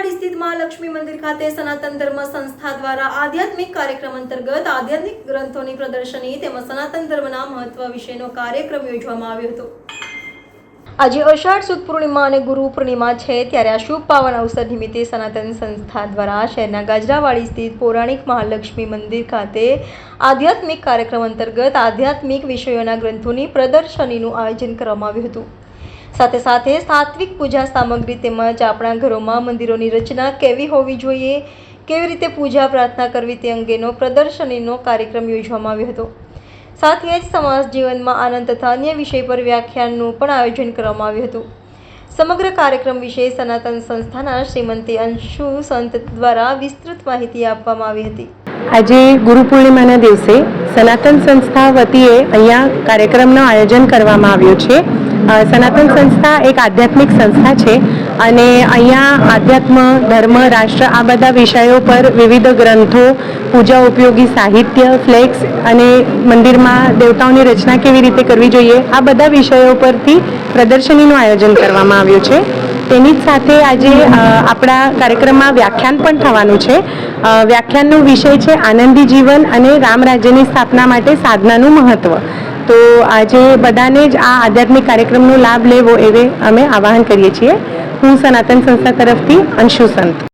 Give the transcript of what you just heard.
મહાલક્ષ્મી મંદિર ખાતે સનાતન ધર્મ સંસ્થા દ્વારા આધ્યાત્મિક કાર્યક્રમ અંતર્ગત આધ્યાત્મિક ગ્રંથોની પ્રદર્શની તેમજ સનાતન ધર્મના મહત્વ વિશેનો કાર્યક્રમ યોજવામાં આવ્યો હતો. આજે અષાઢ સુદ પૂર્ણિમા અને ગુરુ પૂર્ણિમા છે ત્યારે આ શુભ પાવન અવસર નિમિત્તે સનાતન સંસ્થા દ્વારા શહેરના ગાજરાવાડી સ્થિત પૌરાણિક મહાલક્ષ્મી મંદિર ખાતે આધ્યાત્મિક કાર્યક્રમ અંતર્ગત આધ્યાત્મિક વિષયોના ગ્રંથોની પ્રદર્શનીનું આયોજન કરવામાં આવ્યું હતું. સાથે સાથે સાત્વિક પૂજા સામગ્રી તેમજ આપણા ઘરોમાં મંદિરોની રચના કેવી હોવી જોઈએ, કેવી રીતે પૂજા પ્રાર્થના કરવી તે અંગેનો પ્રદર્શનીનો કાર્યક્રમ યોજવામાં આવ્યો હતો. સાથે જ સમાજ જીવનમાં આનંદ તથા અન્ય વિષય પર વ્યાખ્યાનનું પણ આયોજન કરવામાં આવ્યું હતું. સમગ્ર કાર્યક્રમ વિશે સનાતન સંસ્થાના શ્રીમંતી અંશુ સંત દ્વારા વિસ્તૃત માહિતી આપવામાં આવી હતી. આજે ગુરુ પૂર્ણિમાના દિવસે સનાતન સંસ્થા વતીએ અહીંયા કાર્યક્રમનું આયોજન કરવામાં આવ્યું છે. સનાતન સંસ્થા એક આધ્યાત્મિક સંસ્થા છે અને અહીંયા આધ્યાત્મ, ધર્મ, રાષ્ટ્ર આ બધા વિષયો પર વિવિધ ગ્રંથો, પૂજા ઉપયોગી સાહિત્ય, ફ્લેક્સ અને મંદિરમાં દેવતાઓની રચના કેવી રીતે કરવી જોઈએ આ બધા વિષયો પરથી પ્રદર્શનીનું આયોજન કરવામાં આવ્યું છે. તેની જ સાથે આજે આપણા કાર્યક્રમમાં વ્યાખ્યાન પણ થવાનું છે. વ્યાખ્યાનનો વિષય છે આનંદી જીવન અને રામ રાજ્યની સ્થાપના માટે સાધનાનું મહત્વ. તો આજે બધાને જ આ આધ્યાત્મિક કાર્યક્રમનો લાભ લેવો એવે અમે આવાહન કરીએ છીએ. હું સનાતન સંસ્થા તરફથી અંશુ સંત.